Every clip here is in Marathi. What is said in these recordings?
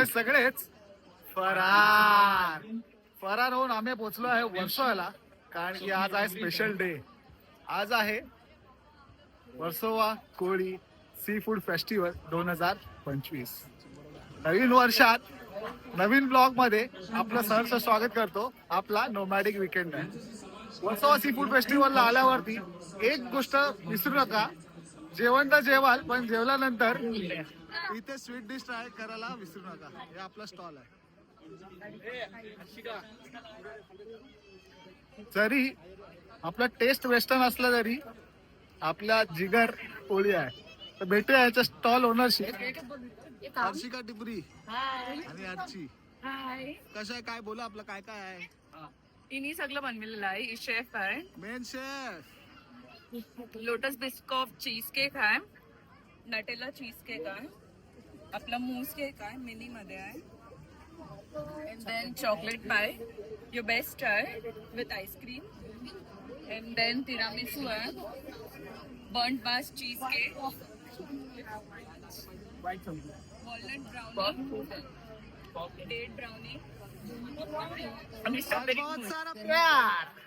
विकेंडचा सगळेच. फरार. फरार होऊन आम्ही पोहोचलो आहे वर्सोवाला. कारण की आज आहे स्पेशल डे आज आहे Versova Koli sea food festival दोन हजार पंचवीस. नवीन वर्षात नवीन ब्लॉगमध्ये आपलं सहर्ष स्वागत करतो आपला nomadic weekend Versova seafood फेस्टिवलला आल्यावरती एक गोष्ट विसरू नका. जेवण तर जेवाल पण जेवल्यानंतर इथे स्वीट डिश ट्राय करायला विसरू नका. हे आपला स्टॉल आहे. जरी आपला टेस्ट वेस्टर्न असला तरी आपला जिगर पोळी आहे. तर भेटूया याच्या स्टॉल ओनरशी हर्षिका टिपरी हाय आणि आजची हाय कसं आहे काय बोला आपलं काय काय आहे? इनी सगळं बनवलेलं आहे. शेफ आहे. Main chef lotus Biscoff cheese cake आहे. नटेला चीज केक आहे. आपला मूस केक आहे मिनी मध्ये आहे and then chocolate pie your best आहे with ice cream and then tiramisu आहे burnt basque cheese cake walnut brownie date brownie आणि स्ट्रॉबेरी बहुत सारा प्यार।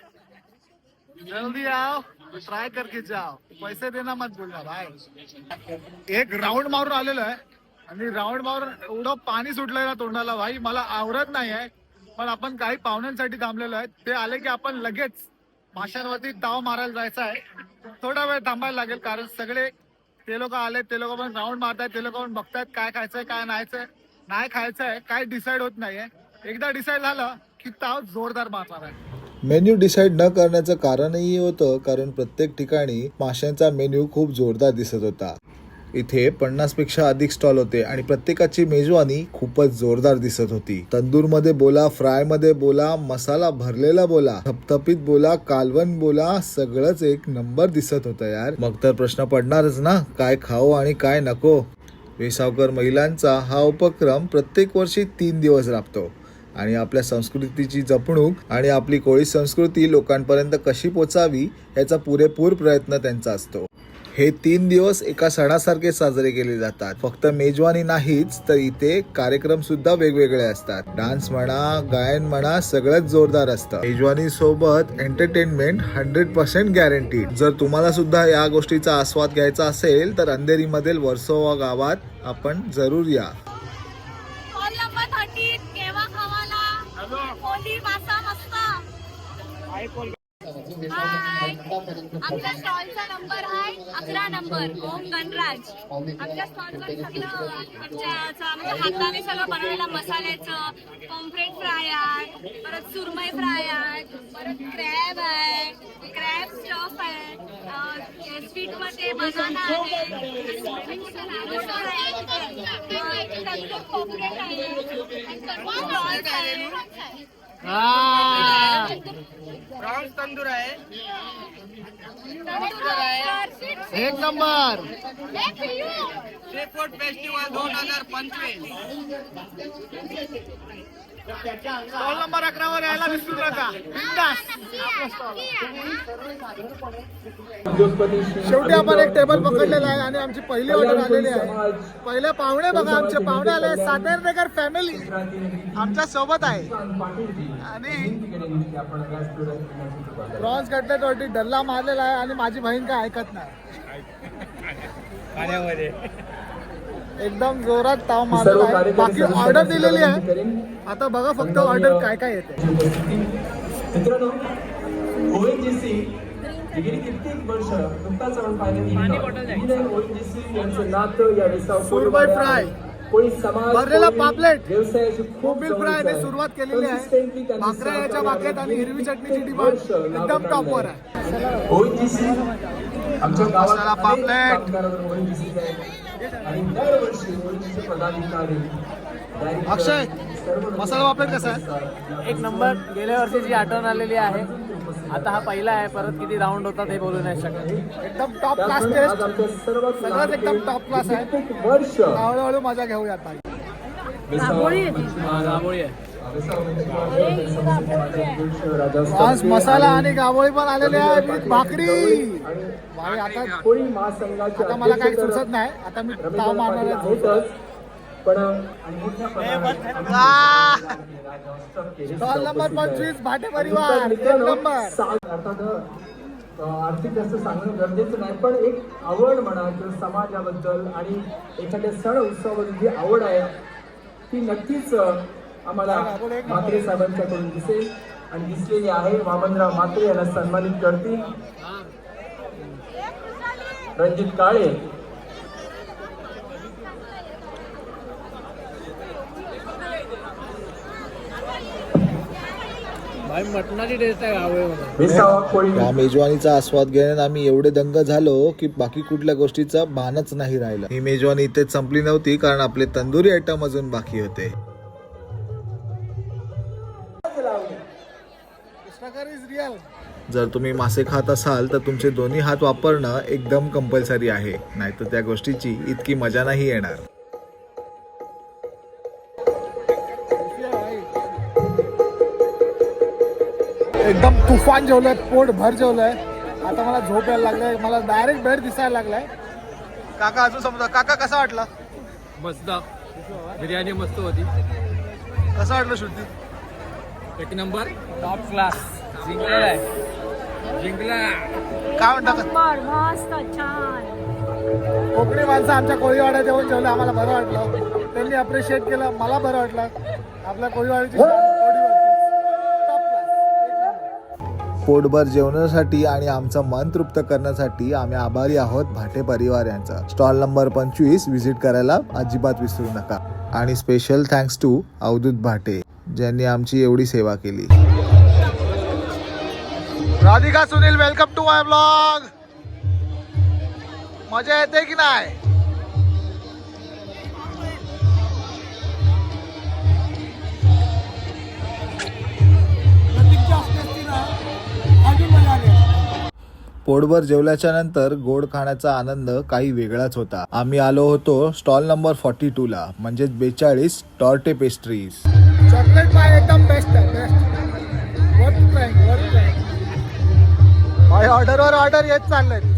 जल्दी आओ ट्राय करके जाओ। पैसे देना मत बोलना भाई। एक राऊंड मारून आलेलो आहे आणि राऊंड मारून एवढं पाणी सुटलंय ना तोंडाला भाई मला आवडत नाही आहे पण आपण काही पाहुण्यांसाठी थांबलेलो आहे ते आले की आपण लगेच माशांवरती ताव मारायला जायचं आहे. थोडा वेळ थांबायला लागेल कारण सगळे ते लोक आले ते लोक पण राऊंड मारतायत ते लोक पण बघतायत काय खायचंय काय नाहीचंय नाही खायचंय काय डिसाईड होत नाहीये. एकदा डिसाईड झालं की ताव जोरदार मारणार आहे. मेन्यू डिसाईड न करण्याचं कारणही होतं कारण प्रत्येक ठिकाणी माशांचा मेन्यू खूप जोरदार दिसत होता. इथे पन्नासपेक्षा अधिक स्टॉल होते आणि प्रत्येकाची मेजवानी खूपच जोरदार दिसत होती. तंदूरमध्ये बोला फ्रायमध्ये बोला मसाला भरलेला बोला थपथपीत बोला कालवण बोला सगळंच एक नंबर दिसत होतं यार. मग तर प्रश्न पडणारच ना काय खाऊ आणि काय नको? वेसावकर महिलांचा हा उपक्रम प्रत्येक वर्षी तीन दिवस राबतो. आणि आपल्या संस्कृतीची जपणूक आणि आपली कोळी संस्कृती लोकांपर्यंत कशी पोचावी याचा पुरेपूर प्रयत्न त्यांचा असतो. हे तीन दिवस एका सणासारखे साजरे केले जातात. फक्त मेजवानी नाहीच तर इथे कार्यक्रम सुद्धा वेगवेगळे असतात. डान्स म्हणा गायन म्हणा सगळंच जोरदार असतं. मेजवानी सोबत एंटरटेनमेंट हंड्रेड पर्सेंट गॅरंटीड जर तुम्हाला सुद्धा या गोष्टीचा आस्वाद घ्यायचा असेल तर अंधेरी मधील वर्सोवा गावात आपण जरूर या. हाय आमच्या स्टॉलचा नंबर आहे अकरा नंबर ओम गणराज. आमच्या स्टॉलवर सगळं आमच्या म्हणजे हाताने सगळं बनवलेलं मसाल्याचं पॉम्फ्रेट फ्राय आहे परत सुरमई फ्राय आहे परत क्रॅब आहे क्रॅब स्टफ आहे स्वीटमध्ये बनाना आहे पॉम्फ्रेट आहे. प्रॉन्स तंदूर आहे. एक नंबर. सी फूड फेस्टिवल दोन हजार पंचवीस. नंबर अकरा वर यायला विसरू नका. शेवटी आपण एक टेबल पकडलेला आहे आणि आमची पहिली ऑर्डर आलेली आहे. पहिले पाहुणे बघा आमचे पाहुणे आले सातेरनगर फॅमिली आमच्यासोबत आहे. आणि प्रॉन्स कटलेट वरती डल्ला मारलेला आहे आणि माझी बहीण काय ऐकत नाही. एकदम जोरात ताव मारलेला आहे. बाकी ऑर्डर दिलेली आहे. आता बघा फक्त ऑर्डर काय काय येते. मित्रांनो ओएनजीसी गेली कित्येक वर्ष नुकताच आपण पाहिलं ओएनजीसी यांचं नातं या फ्राय भरलेला पापलेट कोबिल फ्राय ने सुरुवात केलेली आहे. भाकऱ्या याच्या बागेत आणि हिरवी चटणीची डिमांड एकदम टॉपवर आहे. आमच्या गावात पापलेट. आणि दरवर्षी पदाधिकारी अक्षय, मसाला पापलेट कसा आहे? एक नंबर गेल्या वर्षीची आठवण आलेली आहे आता हा पहिला आहे परत किती राऊंड होतात हे बोलू नाही शकत. एकदम टॉप क्लास टेस्ट सगळंच एकदम top class आहे. हळूहळू मजा घेऊयात भाई आज मसाला आणि गावोळी पण आलेले आहे भाकरी. आता आता मला काही सुचत नाही. आता मी ताव मारणार आहे. पण स्टॉल नंबर पंचवीस भाटे परिवार आर्थिक जास्त सांगणं गरजेचं नाही पण एक आवड म्हणा किंवा समाजाबद्दल आणि एखाद्या सण उत्सवाबद्दल जी आवड आहे ती नक्कीच आम्हाला म्हात्रे साहेबांच्याकडून दिसेल. आणि दिसलेली आहे वामनराव म्हात्रे यांना सन्मानित करतील. रणजित काळे भाई मटणाची टेस्ट आहे गावमध्ये विसावा कोळी या मेजवानीचा आस्वाद घेण्यात आम्ही एवढे दंग झालो की बाकी कुठल्या गोष्टीचं भानच नाही राहिलं. ही मेजवानी इथेच संपली नव्हती कारण आपले तंदुरी आयटम अजून बाकी होते. जर तुम्ही मासे खात असाल तर तुमचे दोन्ही हात वापरणं एकदम कंपल्सरी आहे. नाहीतर त्या गोष्टीची इतकी मजा नाही येणार. एकदम तुफान जेवलंय पोट भर जेवलंय. आता मला झोप यायला लागलाय मला डायरेक्ट बेड दिसायला लागलाय. काका अजून समजा काका कसा वाटला? मस्त. बिर्याणी मस्त होती. कसा वाटलं श्रुती एक नंबर. टॉप क्लास जिंकलेला आहे. जिंकला. काय म्हणता का? नंबर मस्त छान. कोकणी माणसं आमच्या कोळीवाड्यात येऊन जेवलं आम्हाला बरं वाटलं. त्यांनी अप्रिशिएट केलं मला बरं वाटलं. आपल्या कोळीवाड्याची पोटभर जेवणासाठी आणि आमचं मन तृप्त करण्यासाठी आम्ही आभारी आहोत भाटे परिवार यांचा. स्टॉल नंबर पंचवीस व्हिजिट करायला अजिबात विसरू नका. आणि special thanks to Avadhoot Bhate ज्यांनी आमची एवढी सेवा केली. Radhika Sunil welcome to my blog मजा येते की नाही? पोटभर जेवल्याच्या नंतर गोड खाण्याचा आनंद काही वेगळाच होता. आम्ही आलो होतो स्टॉल नंबर फॉर्टी टू ला म्हणजेच बेचाळीस टॉर्टे पेस्ट्रीज. चॉकलेट पाय एकदम बेस्ट आहे best worth trying worth trying भाई ऑर्डरवर ऑर्डर येत चाललंय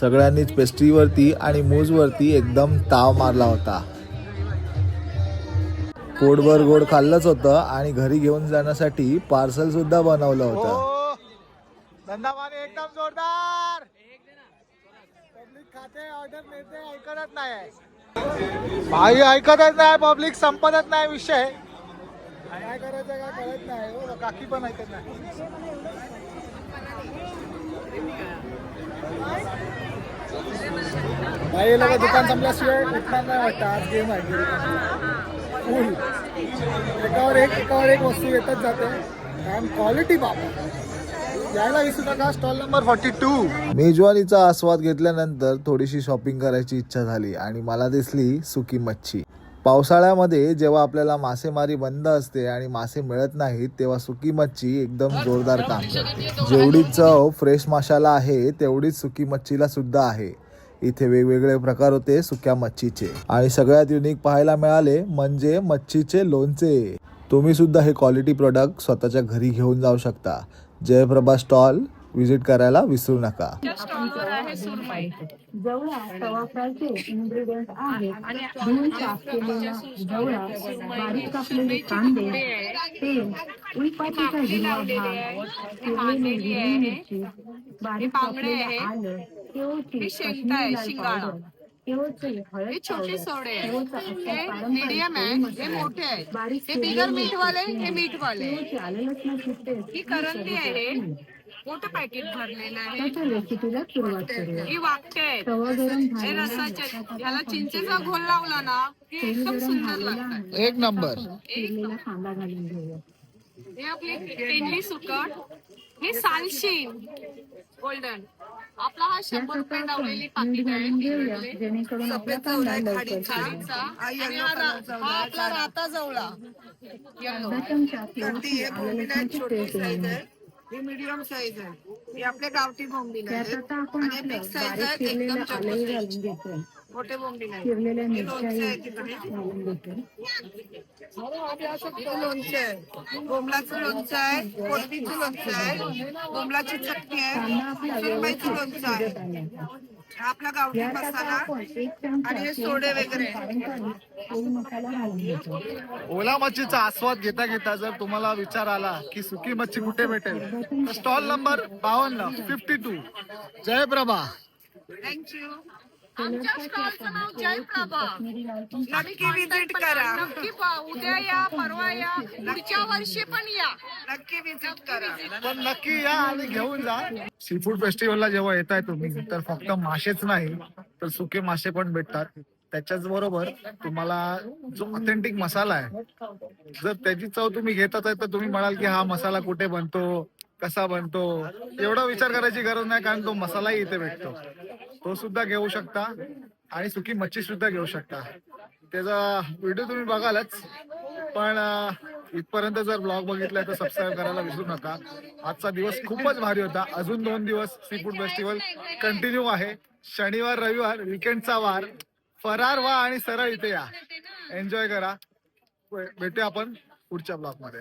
सगळ्यांनीच पेस्ट्रीवरती आणि मूजवरती एकदम ताव मारला होता. पोटभर गोड खाल्लंच होतं आणि घरी घेऊन जाण्यासाठी पार्सल सुद्धा बनवलं होतं. हो, हो. एकदम जोरदार. खाते ऑर्डर ऐकतच नाही भाई ऐकतच नाही पब्लिक संपतच नाही विषय. काय करायचं काय कळत नाही हो. काकी पण ऐकत नाही. भाई लोक दुकान संपल्याशिवाय उठणार नाही वाटतं? आज गेम आहे. फुल एकावर एक एकावर एक वस्तू येतच जाते. कारण क्वालिटी बाबा. यायला विसरू नका स्टॉल नंबर फॉर्टी टू मेजवानीचा आस्वाद घेतल्यानंतर थोडीशी शॉपिंग करायची इच्छा झाली आणि मला दिसली सुकी मच्छी. पावसाळ्यामध्ये जेव्हा आपल्याला मासेमारी बंद असते आणि मासे मिळत नाहीत तेव्हा सुकी मच्छी एकदम जोरदार काम करते. जेवढी चव फ्रेश माशाला आहे तेवढीच सुकी मच्छीला सुद्धा आहे. इथे वेगवेगळे प्रकार होते सुक्या मच्छीचे. आणि सगळ्यात युनिक पाहायला मिळाले म्हणजे मच्छीचे लोणचे. तुम्ही सुद्धा हे क्वालिटी प्रोडक्ट स्वतःच्या घरी घेऊन जाऊ शकता. जयप्रभा स्टॉल. व्हिजिट करायला विसरू नका. हे हे छोटे सोडे. हे मीडियम आहे हे. मोठे आहेत हे बिगर मीठवाले हे मीठवाले ही करंदी आहे. मोठं पॅकेट भरलेलं आहे. रेसिपीला सुरुवात करूया? ही वाकटे आहेत तवा गरम हे झाला रसाचे ह्याला चिंचेचा घोल लावला ना की एकदम सुंदर लागतात एक नंबर. चिरलेला कांदा घालून घेऊया. हे आपली पेंडली सुकट हे सालशीन गोल्डन आपला हा शंभर रुपये लावलेली पाकिट आहे. घालून घेऊया जेणेकरून आपला कांदा लवकर शिजेल. खारीचा आणि हा रा- हा आपला राता जवळा अर्धा चमचा केळची आलं लसणाची पेस्ट घालून ही मीडियम साईज आहे. हे आपले गावठी बोंबील आपण आणि बिग साईज चिरलेलं एकदम घेतोय. मोठे बोंबील आहेत. चिरलेल्या लोणचं आहे मिरच्याही तिकडे. घालून घेतोय लोणचं आहे बोंबलाचं लोणचं आहे कोलबीचं लोणचं आहे बोंबलाची चटणी आहे कांदा आपला सुरमईचं व्यवस्थित लोणचं आहे. शिजत आला हा आपला गावठी यात आता मसाला आपण एक चमचा आणि हे तेल सोडे टाकून वगैरे. पारंपरिक पोळी मसाला घालून घेतो. ओला मच्छीचा आस्वाद घेता घेता जर तुम्हाला विचार आला की सुकी मच्छी कुठे भेटेल तर स्टॉल नंबर बावन्न fifty two. Jayaprabha thank you आमच्या स्टॉलचं नाव जयप्रभा काश्मीरी लाल पण नक्की विजिट करा. नक्की उद्या या परवा या पुढच्या वर्षी पण या. नक्की विजिट करा. पण नक्की या आणि घेऊन जा. सी फूड फेस्टिवलला जेव्हा येताय तुम्ही तर फक्त मासेच नाही तर सुके मासे पण भेटतात. त्याच्याच बरोबर तुम्हाला जो ऑथेंटिक मसाला आहे जर त्याची चव तुम्ही घेतात आहे तर तुम्ही म्हणाल की हा मसाला कुठे बनतो कसा बनतो एवढा विचार करायची गरज नाही कारण तो मसालाही इथे भेटतो. तो सुद्धा घेऊ शकता आणि सुकी मच्छी सुद्धा घेऊ शकता. त्याचा व्हिडिओ तुम्ही बघालच. पण इथपर्यंत जर ब्लॉग बघितलाय तर सबस्क्राईब करायला विसरू नका. आजचा दिवस खूपच भारी होता. अजून दोन दिवस सी फूड फेस्टिवल कंटिन्यू आहे. शनिवार रविवार विकेंडचा वार. फरार व्हा आणि सरळ इथे या. एन्जॉय करा. भेटूया आपण पुढच्या ब्लॉगमध्ये.